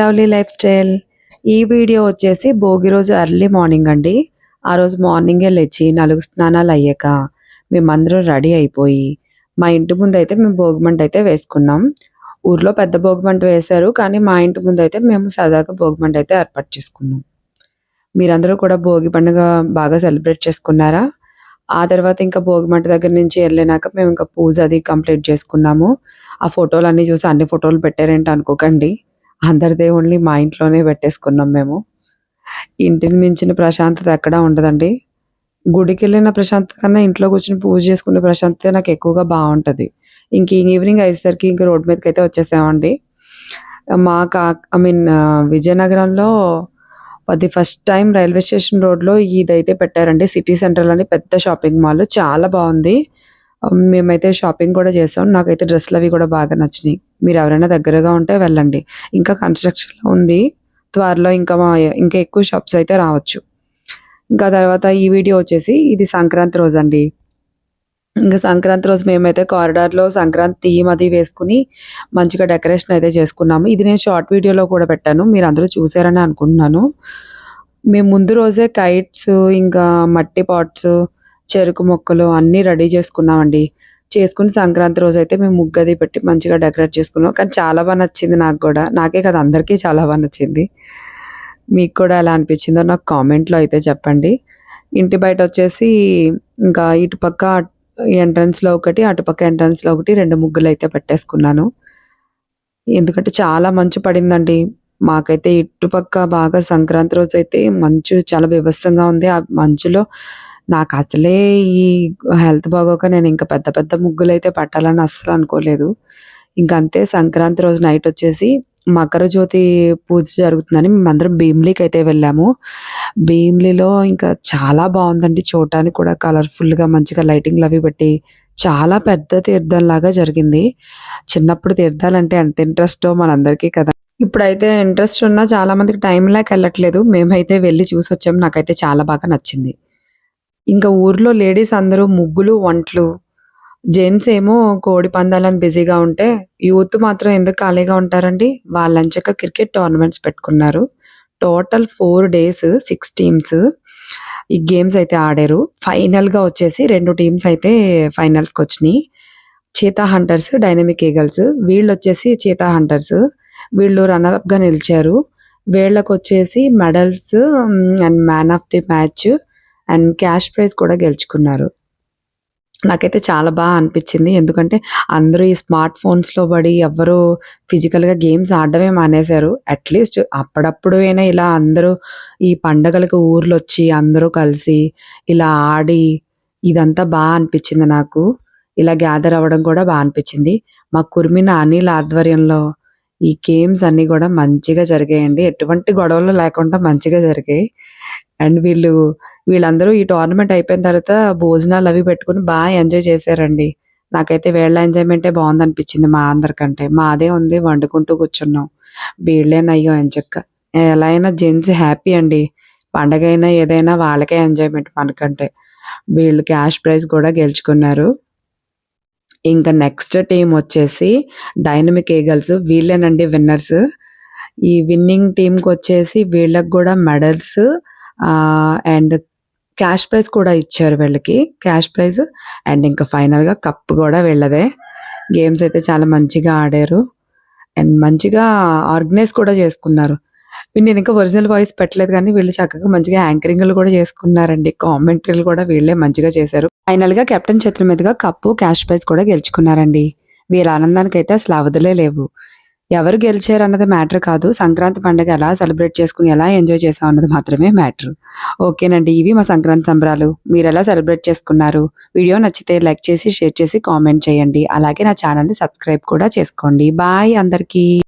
Lovely life style. ఈ video వచ్చేసి భోగి రోజు ఎర్లీ మార్నింగ్ అండి. ఆ రోజు మార్నింగే లేచి నలుగు స్నానాలు అయ్యాక మేమందరం రెడీ అయిపోయి మా ఇంటి ముందు అయితే మేము భోగిమంట అయితే వేసుకున్నాం. ఊర్లో పెద్ద భోగిమంట వేశారు కానీ మా ఇంటి ముందు అయితే మేము సరదాగా భోగిమంట అయితే ఏర్పాటు చేసుకున్నాం. మీరందరూ కూడా భోగి పండుగ బాగా సెలబ్రేట్ చేసుకున్నారా? ఆ తర్వాత ఇంకా భోగిమంట దగ్గర నుంచి వెళ్ళినాక మేము ఇంకా పూజ అది కంప్లీట్ చేసుకున్నాము. ఆ ఫోటోలు అన్నీ చూసి అన్ని ఫోటోలు పెట్టారేంటి అనుకోకండి. అందరి దేవుణ్ణి మా ఇంట్లోనే పెట్టేసుకున్నాం మేము. ఇంటిని మించిన ప్రశాంతత ఎక్కడా ఉండదండి. గుడికి వెళ్ళిన ప్రశాంతత కన్నా ఇంట్లో కూర్చొని పూజ చేసుకునే ప్రశాంతత నాకు ఎక్కువగా బాగుంటుంది. ఇంక ఈవినింగ్ అయ్యేసరికి ఇంక రోడ్ మీదకి అయితే వచ్చేసామండి. మా కా ఐ మీన్ విజయనగరంలో అది ఫస్ట్ టైం రైల్వే స్టేషన్ రోడ్లో ఇదైతే పెట్టారండి. సిటీ సెంటర్లోని పెద్ద షాపింగ్ మాల్. చాలా బాగుంది. మేమైతే షాపింగ్ కూడా చేసాం. నాకైతే డ్రెస్సులు అవి కూడా బాగా నచ్చినాయి. మీరు ఎవరైనా దగ్గరగా ఉంటే వెళ్ళండి. ఇంకా కన్స్ట్రక్షన్లో ఉంది. త్వరలో ఇంకా మా ఇంకా ఎక్కువ షాప్స్ అయితే రావచ్చు. ఇంకా తర్వాత ఈ వీడియో వచ్చేసి ఇది సంక్రాంతి రోజు అండి. ఇంకా సంక్రాంతి రోజు మేమైతే కారిడార్లో సంక్రాంతి థీమ్ అది వేసుకుని మంచిగా డెకరేషన్ అయితే చేసుకున్నాము. ఇది నేను షార్ట్ వీడియోలో కూడా పెట్టాను. మీరు అందరూ చూసారని అనుకుంటున్నాను. మేము ముందు రోజే కైట్స్ ఇంకా మట్టి పాట్స్ చెరుకు మొక్కలు అన్నీ రెడీ చేసుకున్నామండి. చేసుకుని సంక్రాంతి రోజు అయితే మేము ముగ్గు అది పెట్టి మంచిగా డెకరేట్ చేసుకున్నాం. కానీ చాలా బాగా నచ్చింది నాకు కూడా. నాకే కదా అందరికీ చాలా బాగా నచ్చింది. మీకు కూడా ఎలా అనిపించిందో నాకు కామెంట్లో అయితే చెప్పండి. ఇంటి బయట వచ్చేసి ఇంకా ఇటుపక్క ఎంట్రన్స్లో ఒకటి అటుపక్క ఎంట్రన్స్లో ఒకటి రెండు ముగ్గులు అయితే పెట్టేసుకున్నాను. ఎందుకంటే చాలా మంచు పడిందండి. మాకైతే ఇటుపక్క బాగా సంక్రాంతి రోజు అయితే మంచు చాలా బీభత్సంగా ఉంది. ఆ మంచులో నాకు అసలే ఈ హెల్త్ బాగోక నేను ఇంకా పెద్ద పెద్ద ముగ్గులు అయితే పెట్టాలని అస్సలు అనుకోలేదు. ఇంక అంతే సంక్రాంతి రోజు నైట్ వచ్చేసి మకర జ్యోతి పూజ జరుగుతుందని మేమందరం భీమిలీకి అయితే వెళ్ళాము. భీమిలీలో ఇంకా చాలా బాగుందండి. చూడటానికి కూడా కలర్ఫుల్గా మంచిగా లైటింగ్లు అవి పెట్టి చాలా పెద్ద తీర్థం లాగా జరిగింది. చిన్నప్పుడు తీర్థాలంటే ఎంత ఇంట్రెస్టో మనందరికీ కదా. ఇప్పుడైతే ఇంట్రెస్ట్ ఉన్నా చాలామందికి టైం లేక వెళ్ళట్లేదు. మేమైతే వెళ్ళి చూసి వచ్చాము నాకైతే చాలా బాగా నచ్చింది. ఇంకా ఊర్లో లేడీస్ అందరూ ముగ్గులు వంటలు జెంట్స్ ఏమో కోడి పందాలని బిజీగా ఉంటే యూత్ మాత్రం ఎందుకు ఖాళీగా ఉంటారండి? వాళ్ళంచక క్రికెట్ టోర్నమెంట్స్ పెట్టుకున్నారు. Total four days six teams. ఈ గేమ్స్ అయితే ఆడారు. ఫైనల్గా వచ్చేసి రెండు టీమ్స్ అయితే ఫైనల్స్కి వచ్చినాయి. Cheetah hunters dynamic eagles. వీళ్ళు వచ్చేసి చీతా హంటర్స్. వీళ్ళు రన్నర్అప్గా నిలిచారు. వీళ్ళకు వచ్చేసి medals and man of the match. And cash prize కూడా గెలుచుకున్నారు. నాకైతే చాలా బాగా అనిపించింది. ఎందుకంటే అందరూ ఈ స్మార్ట్ ఫోన్స్లో పడి ఎవ్వరూ ఫిజికల్గా గేమ్స్ ఆడడమే మానేశారు. అట్లీస్ట్ అప్పుడప్పుడు అయినా ఇలా అందరూ ఈ పండగలకు ఊర్లు వచ్చి అందరూ కలిసి ఇలా ఆడి ఇదంతా బాగా అనిపించింది నాకు. ఇలా గ్యాదర్ అవ్వడం కూడా బాగా అనిపించింది. మా కుర్మిన అనిల్ ఆధ్వర్యంలో ఈ గేమ్స్ అన్నీ కూడా మంచిగా జరిగాయండి. ఎటువంటి గొడవలు లేకుండా మంచిగా జరిగాయి. అండ్ వీళ్ళు వీళ్ళందరూ ఈ టోర్నమెంట్ అయిపోయిన తర్వాత భోజనాలు అవి పెట్టుకుని బాగా ఎంజాయ్ చేశారండి. నాకైతే వీళ్ళ ఎంజాయ్మెంటే బాగుంది అనిపించింది మా అందరికంటే. మాదే ఉంది వండుకుంటూ కూర్చున్నాం. వీళ్ళేనయ్యో ఎంచక్క ఎలా అయినా జెంట్స్ హ్యాపీ అండి. పండగ అయినా ఏదైనా వాళ్ళకే ఎంజాయ్మెంట్ మనకంటే. వీళ్ళు క్యాష్ ప్రైజ్ కూడా గెలుచుకున్నారు. ఇంకా నెక్స్ట్ టీం వచ్చేసి డైనమిక్ ఏగల్స్ వీళ్ళేనండి విన్నర్స్ ఈ విన్నింగ్ టీంకి వచ్చేసి వీళ్ళకి కూడా మెడల్స్ అండ్ క్యాష్ ప్రైజ్ కూడా ఇచ్చారు వీళ్ళకి. క్యాష్ ప్రైజ్ అండ్ ఇంకా ఫైనల్గా కప్ కూడా వీళ్ళదే. గేమ్స్ అయితే చాలా మంచిగా ఆడారు. అండ్ మంచిగా ఆర్గనైజ్ కూడా చేసుకున్నారు. నేను ఇంకా ఒరిజినల్ వాయిస్ పెట్టలేదు కానీ వీళ్ళు చక్కగా మంచిగా యాంకరింగ్లు కూడా చేసుకున్నారండి. కామెంటరీలు కూడా వీళ్ళే మంచిగా చేశారు. ఫైనల్గా కెప్టెన్ చేతుల మీదుగా కప్పు క్యాష్ ప్రైజ్ కూడా గెలుచుకున్నారండి. వీళ్ళ ఆనందానికి అయితే అసలు అవధులే లేవు. ఎవరు గెలిచారు అన్నది మ్యాటర్ కాదు. సంక్రాంతి పండుగ ఎలా సెలబ్రేట్ చేసుకుని ఎలా ఎంజాయ్ చేసాం అన్నది మాత్రమే మ్యాటర్. ఓకేనండి ఇవి మా సంక్రాంతి సంబరాలు. మీరు ఎలా సెలబ్రేట్ చేసుకున్నారు? వీడియో నచ్చితే లైక్ చేసి షేర్ చేసి కామెంట్ చేయండి. అలాగే నా ఛానల్ని సబ్స్క్రైబ్ కూడా చేసుకోండి. బాయ్ అందరికీ.